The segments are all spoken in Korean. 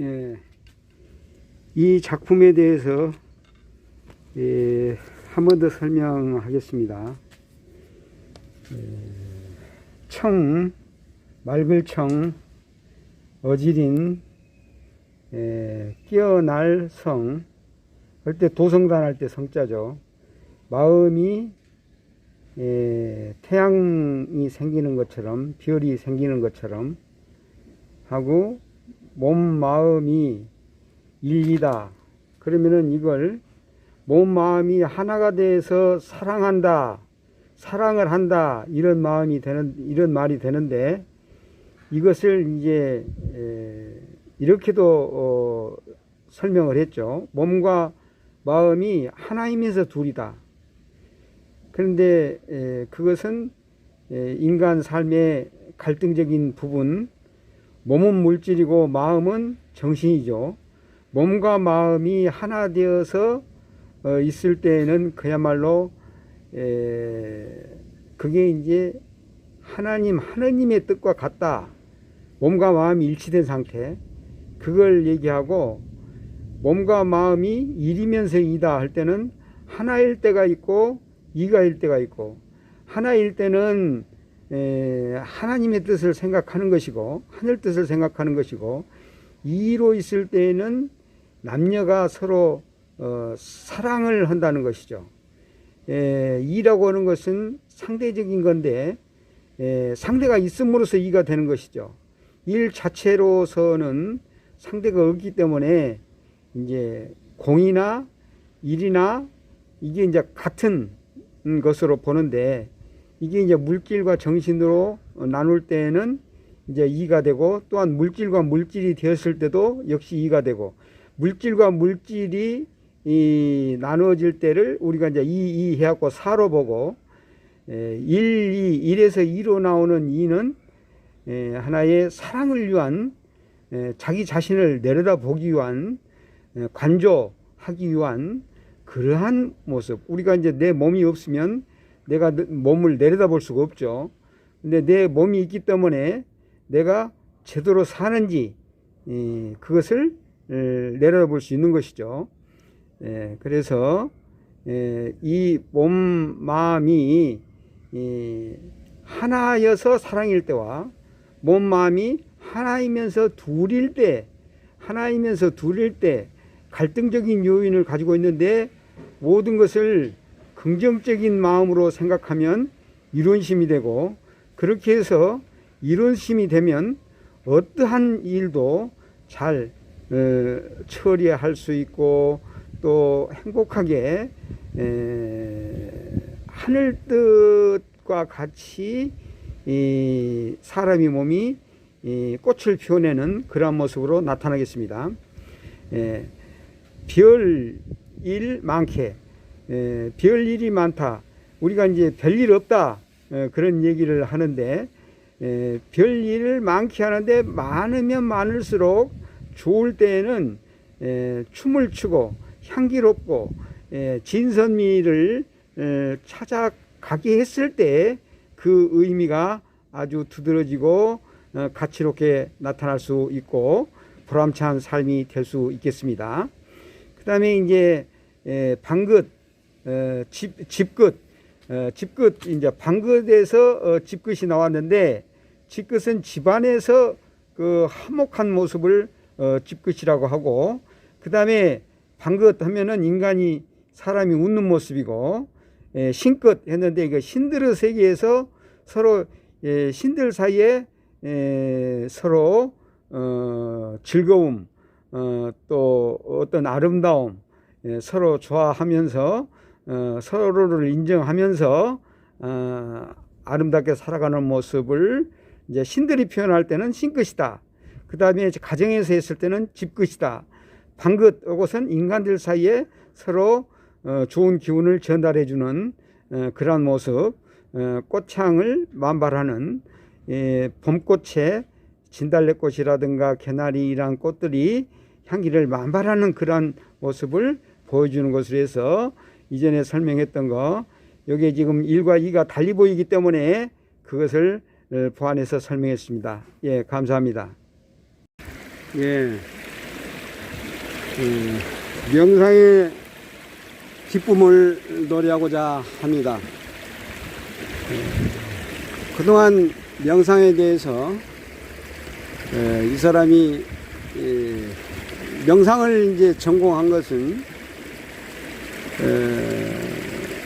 예, 이 작품에 대해서 예, 한 번 더 설명하겠습니다. 예, 청, 맑을 청, 어지린, 예, 깨어날 성, 할때 도성단 할 때 성자죠. 마음이 예, 태양이 생기는 것처럼 별이 생기는 것처럼 하고 몸 마음이 일이다. 그러면은 이걸 몸 마음이 하나가 돼서 사랑한다. 사랑을 한다. 이런 마음이 되는 이런 말이 되는데 이것을 이제 에, 이렇게도 어, 설명을 했죠. 몸과 마음이 하나이면서 둘이다. 그런데 에, 그것은 에, 인간 삶의 갈등적인 부분, 몸은 물질이고 마음은 정신이죠. 몸과 마음이 하나 되어서 어, 있을 때에는 그야말로 에, 그게 이제 하나님 하나님의 뜻과 같다. 몸과 마음이 일치된 상태. 그걸 얘기하고 몸과 마음이 일이면서 이다 할 때는 하나일 때가 있고 이가일 때가 있고 하나일 때는 에, 하나님의 뜻을 생각하는 것이고 하늘 뜻을 생각하는 것이고 이로 있을 때에는 남녀가 서로 어, 사랑을 한다는 것이죠. 에, 이라고 하는 것은 상대적인 건데 에, 상대가 있음으로써 이가 되는 것이죠. 일 자체로서는 상대가 없기 때문에 이제 공이나 일이나 이게 이제 같은 것으로 보는데 이게 이제 물질과 정신으로 나눌 때는 이제 이가 되고 또한 물질과 물질이 되었을 때도 역시 이가 되고 물질과 물질이 이 나누어질 때를 우리가 이제 이, 이 해갖고 사로 보고 에, 일, 이, 일에서 이로 나오는 이는 에, 하나의 사랑을 위한 에, 자기 자신을 내려다 보기 위한 에, 관조하기 위한 그러한 모습. 우리가 이제 내 몸이 없으면 내가 몸을 내려다 볼 수가 없죠. 근데 내 몸이 있기 때문에 내가 제대로 사는지 에, 그것을 에, 내려다 볼 수 있는 것이죠. 예, 그래서 예, 이몸 마음이 이 하나여서 사랑일 때와 몸 마음이 하나이면서 둘일 때 하나이면서 둘일 때 갈등적인 요인을 가지고 있는데 모든 것을 긍정적인 마음으로 생각하면 이론심이 되고 그렇게 해서 이론심이 되면 어떠한 일도 잘 어, 처리할 수 있고 또 행복하게 에, 하늘 뜻과 같이 이 사람의 몸이 이 꽃을 피워내는 그러한 모습으로 나타나겠습니다. 에, 별일 많게 에, 별 일이 많다. 우리가 이제 별일 없다 에, 그런 얘기를 하는데 에, 별일을 많게 하는데 많으면 많을수록 좋을 때에는 에, 춤을 추고 향기롭고 에, 진선미를 에, 찾아가게 했을 때 그 의미가 아주 두드러지고 어, 가치롭게 나타날 수 있고 보람찬 삶이 될 수 있겠습니다. 그 다음에 이제 에, 방긋, 어, 집, 집끝, 어, 집끝, 이제 방긋에서 어, 집끝이 나왔는데 집끝은 집안에서 그 화목한 모습을 어, 집끝이라고 하고 그 다음에 방긋 하면은 인간이 사람이 웃는 모습이고 예, 신끝 했는데 이거 신들의 세계에서 서로 예, 신들 사이에 예, 서로 어, 즐거움 어, 또 어떤 아름다움 예, 서로 좋아하면서 어, 서로를 인정하면서 어, 아름답게 살아가는 모습을 이제 신들이 표현할 때는 신끝이다. 그 다음에 가정에서 했을 때는 집끝이다. 방긋 이것은 인간들 사이에 서로 어, 좋은 기운을 전달해 주는 어, 그러한 모습 어, 꽃향을 만발하는 예, 봄꽃에 진달래꽃이라든가 개나리란 꽃들이 향기를 만발하는 그러한 모습을 보여주는 것으로 해서 이전에 설명했던 거 여기에 지금 1과 2가 달리 보이기 때문에 그것을 어, 보완해서 설명했습니다. 예, 감사합니다. 예. 음, 명상의 기쁨을 노래하고자 합니다. 음, 그동안 명상에 대해서 에, 이 사람이 에, 명상을 이제 전공한 것은 에,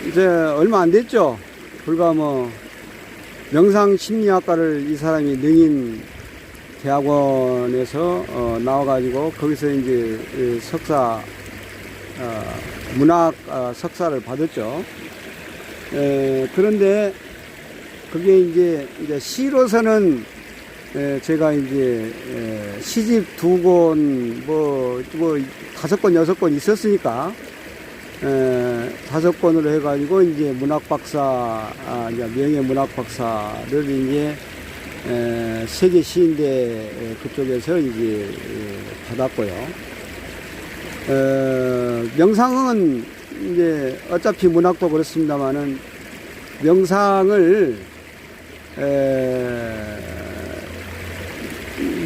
이제 얼마 안 됐죠. 불과 뭐 명상 심리학과를 이 사람이 능인 대학원에서 어, 나와가지고 거기서 이제 에, 석사 어, 문학 어, 석사를 받았죠. 에, 그런데 그게 이제 이제 시로서는 에, 제가 이제 에, 시집 두 권, 뭐, 뭐, 다섯 권, 여섯 권 있었으니까, 에, 다섯 권으로 해가지고, 이제 문학 박사, 아, 이제 명예 문학 박사를 이제, 에, 세계 시인대 그쪽에서 이제 에, 받았고요. 어, 명상은 이제 어차피 문학도 그렇습니다만은 명상을 에,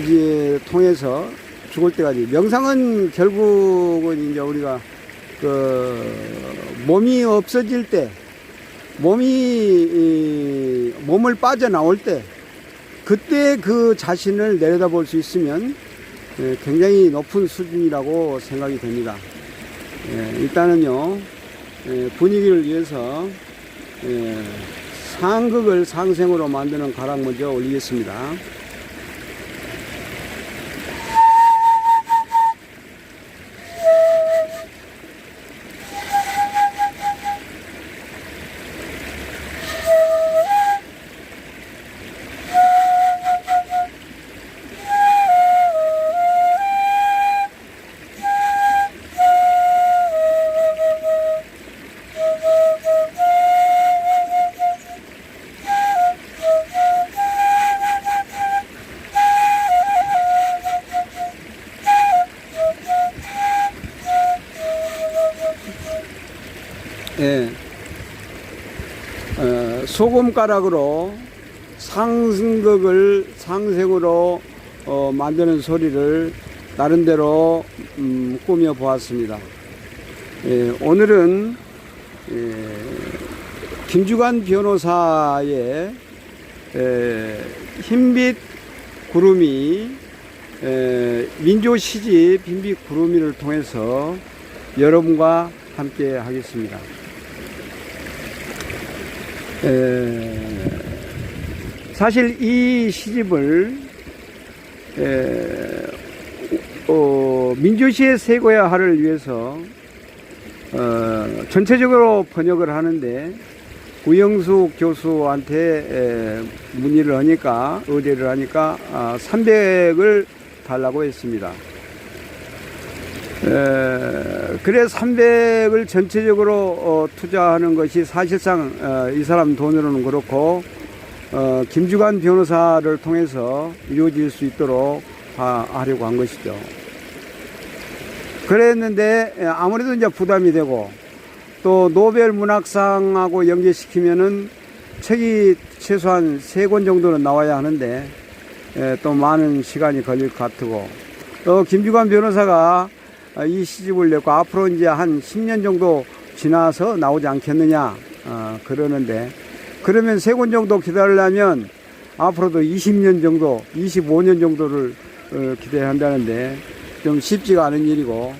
이제 통해서 죽을 때까지 명상은 결국은 이제 우리가 그 몸이 없어질 때 몸이 이, 몸을 빠져나올 때 그때 그 자신을 내려다볼 수 있으면 예, 굉장히 높은 수준이라고 생각이 됩니다. 예, 일단은요 예, 분위기를 위해서 예, 상극을 상생으로 만드는 가락 먼저 올리겠습니다. 소금가락으로 상승극을 상생으로 어, 만드는 소리를 나름대로 음, 꾸며 보았습니다. 예, 오늘은 예, 김주관 변호사의 에, 흰빛 구름이 에, 민조 시집 흰빛 구름이를 통해서 여러분과 함께 하겠습니다. 에, 사실 이 시집을 에, 어, 민주시의 세고야화를 위해서 어, 전체적으로 번역을 하는데 우영숙 교수한테 에, 문의를 하니까 의뢰를 하니까 아, 300을 달라고 했습니다. 에, 그래 300을 전체적으로 어, 투자하는 것이 사실상 어, 이 사람 돈으로는 그렇고 어, 김주관 변호사를 통해서 이루어질 수 있도록 하, 하려고 한 것이죠. 그랬는데 에, 아무래도 이제 부담이 되고 또 노벨 문학상하고 연계시키면은 책이 최소한 세 권 정도는 나와야 하는데 에, 또 많은 시간이 걸릴 것 같고 또 김주관 변호사가 아, 이 시집을 냈고 앞으로 이제 한 10년 정도 지나서 나오지 않겠느냐 어, 그러는데. 그러면 세 권 정도 기다리려면 앞으로도 20년 정도 25년 정도를 어, 기대한다는데 좀 쉽지가 않은 일이고.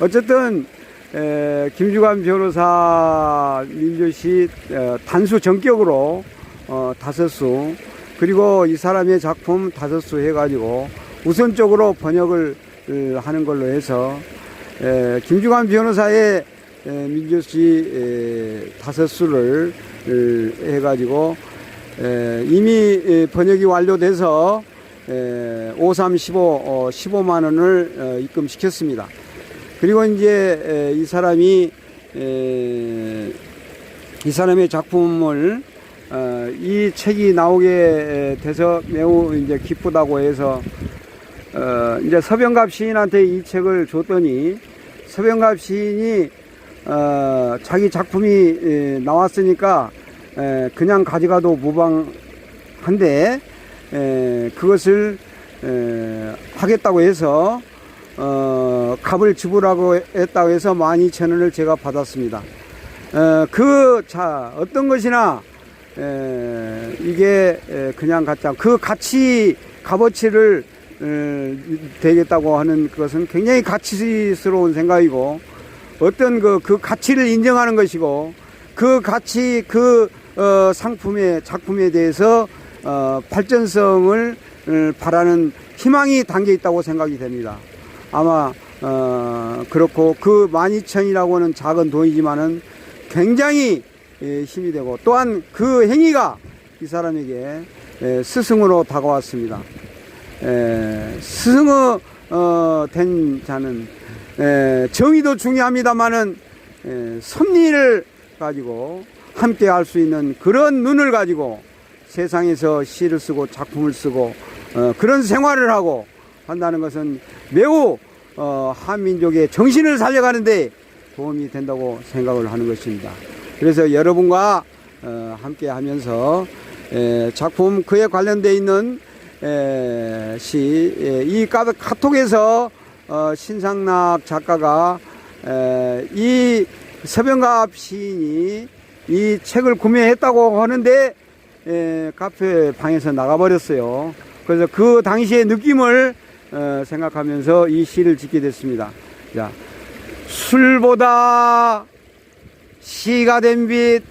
어쨌든 에, 김주관 변호사 민주시 에, 단수 전격으로 어, 다섯 수 그리고 이 사람의 작품 다섯 수 해가지고 우선적으로 번역을 어, 하는 걸로 해서 에, 김주관 변호사의 에, 민주시 에, 다섯 수를 을, 해가지고 에, 이미 에, 번역이 완료돼서 에, 5315 어, 15만 원을 어, 입금시켰습니다. 그리고 이제 에, 이 사람이 에, 이 사람의 작품을 어, 이 책이 나오게 돼서 매우 이제 기쁘다고 해서 어, 이제 서병갑 시인한테 이 책을 줬더니 서병갑 시인이 어, 자기 작품이 에, 나왔으니까 에, 그냥 가져가도 무방한데 에, 그것을 에, 하겠다고 해서 어, 값을 지불하고 했다고 해서 12,000원을 제가 받았습니다. 어, 그, 자, 어떤 것이나, 에, 이게 에, 그냥 가짜. 그 가치, 값어치를 에, 되겠다고 하는 것은 굉장히 가치스러운 생각이고, 어떤 그, 그 가치를 인정하는 것이고, 그 가치, 그, 어, 상품의, 작품에 대해서, 어, 발전성을 어, 바라는 희망이 담겨 있다고 생각이 됩니다. 아마, 어, 그렇고, 그 12,000이라고 하는 작은 돈이지만은 굉장히 예, 힘이 되고, 또한 그 행위가 이 사람에게 예, 스승으로 다가왔습니다. 에, 스승어 어, 된 자는 에, 정의도 중요합니다만은 에, 섭리를 가지고 함께 할 수 있는 그런 눈을 가지고 세상에서 시를 쓰고 작품을 쓰고 어, 그런 생활을 하고 한다는 것은 매우 어, 한민족의 정신을 살려가는데 도움이 된다고 생각을 하는 것입니다. 그래서 여러분과 어, 함께 하면서 에, 작품 그에 관련되어 있는 에, 시, 에, 이 카- 카톡에서 어, 신상락 작가가 에, 이 서병갑 시인이 이 책을 구매했다고 하는데 에, 카페 방에서 나가버렸어요. 그래서 그 당시의 느낌을 어, 생각하면서 이 시를 짓게 됐습니다. 자, 술보다 시가 된 빛,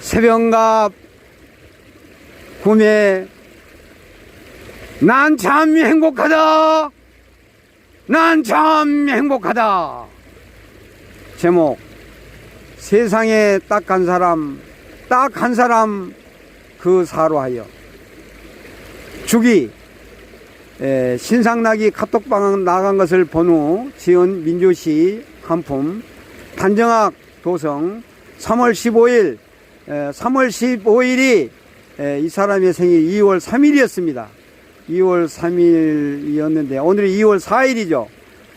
새벽갑 구매 난 참 행복하다. 난 참 행복하다. 제목 세상에 딱 한 사람 딱 한 사람 그 사로 하여 주기 에, 신상락이 카톡방 나간 것을 본 후 지은 민조시 한품 단정학 도성 3월 15일 에, 3월 15일이 이 사람의 생일 2월 3일이었습니다. 2월 3일이었는데 오늘이 2월 4일이죠.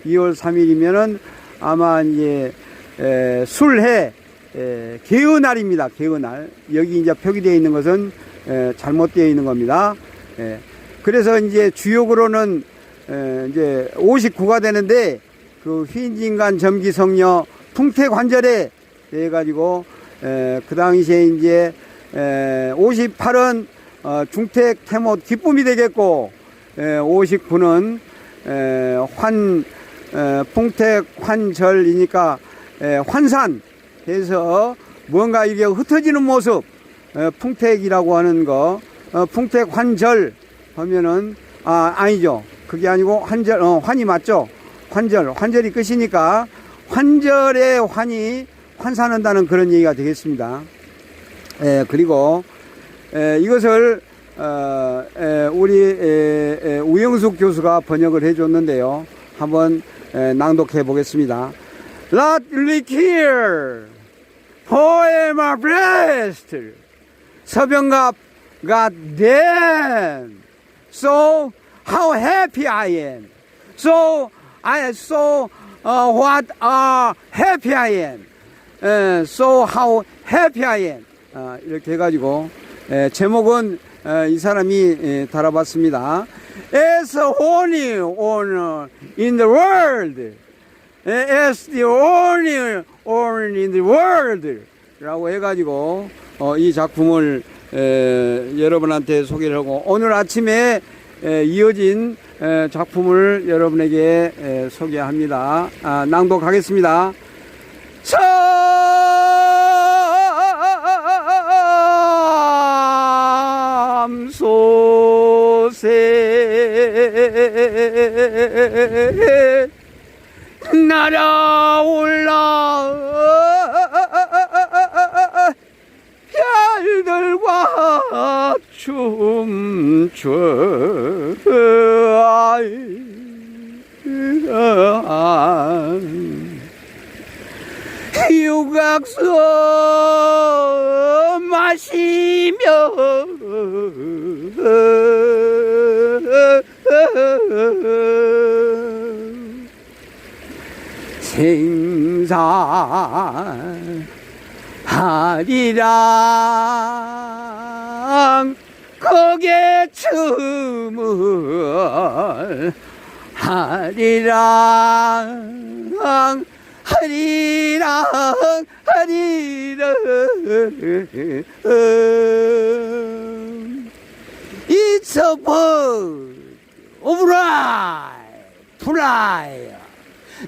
2월 3일이면은 아마 이제 에, 술해 에, 개의 날입니다. 개의 날 여기 이제 표기되어 있는 것은 에, 잘못되어 있는 겁니다. 에, 그래서 이제 주역으로는 에, 이제 59가 되는데 그 휘인진간 점기성녀 풍태관절에 해 가지고 그 당시에 이제 에, 58은 어, 중택 태못 기쁨이 되겠고 에, 59는 에, 환 에, 풍택 환절이니까 에, 환산 해서 뭔가 이게 흩어지는 모습 에, 풍택이라고 하는 거 어, 풍택 환절 하면은 아 아니죠 그게 아니고 환절 어, 환이 맞죠 환절 환절이 끝이니까 환절의 환이 환산한다는 그런 얘기가 되겠습니다. 에, 그리고 에, 이것을 어, 에, 우리 에, 에, 우영숙 교수가 번역을 해줬는데요. 한번 에, 낭독해 보겠습니다. Here, for am I blessed. 서병갑 God damn. So how happy I am. So I so uh, what uh, happy I am. 에, so how happy I am. 아, 이렇게 해가지고 에, 제목은 에, 이 사람이 에, 달아봤습니다. As only owner in the world. 에, As the only owner in the world. 라고 해가지고 어, 이 작품을 에, 여러분한테 소개를 하고 오늘 아침에 에, 이어진 에, 작품을 여러분에게 에, 소개합니다. 아, 낭독하겠습니다. 생산하리라 거기에 춤을 하리랑 하리랑 하리랑 Light fly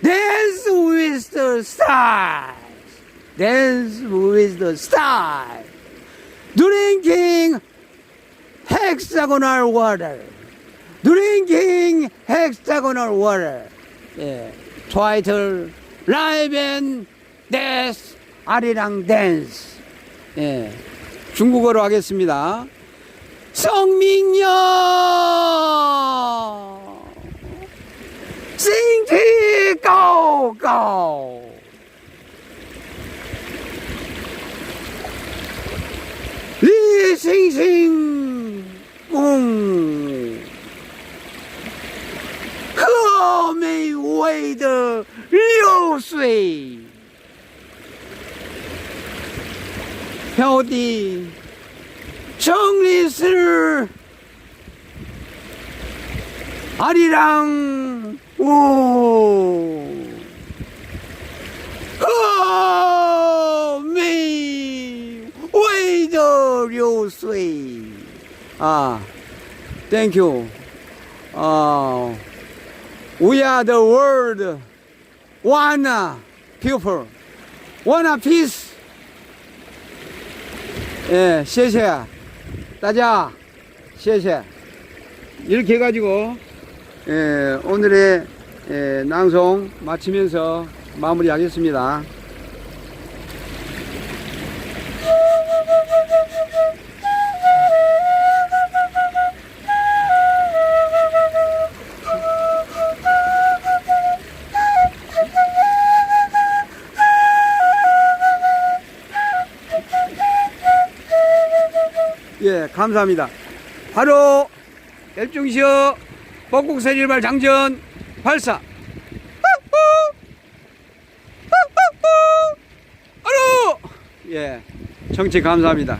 dance with the stars dance with the stars drinking hexagonal water drinking hexagonal water 예. 트와이틀 라이브 앤 댄스 아리랑 댄스 예. 중국어로 하겠습니다 성민여 싱티 고고 리싱싱 웅和美味的流水，飘的 정리를 아리랑 오. 어메이. 아 땡큐. 아 We are the world. One people. One peace. 예, 谢谢。 따자, 쉐쉐. 이렇게 해가지고, 예, 오늘의 예, 낭송 마치면서 마무리하겠습니다. 예, 감사합니다. 바로 열중시어 벚국세 일발 장전 발사. 바로 예, 정치 감사합니다.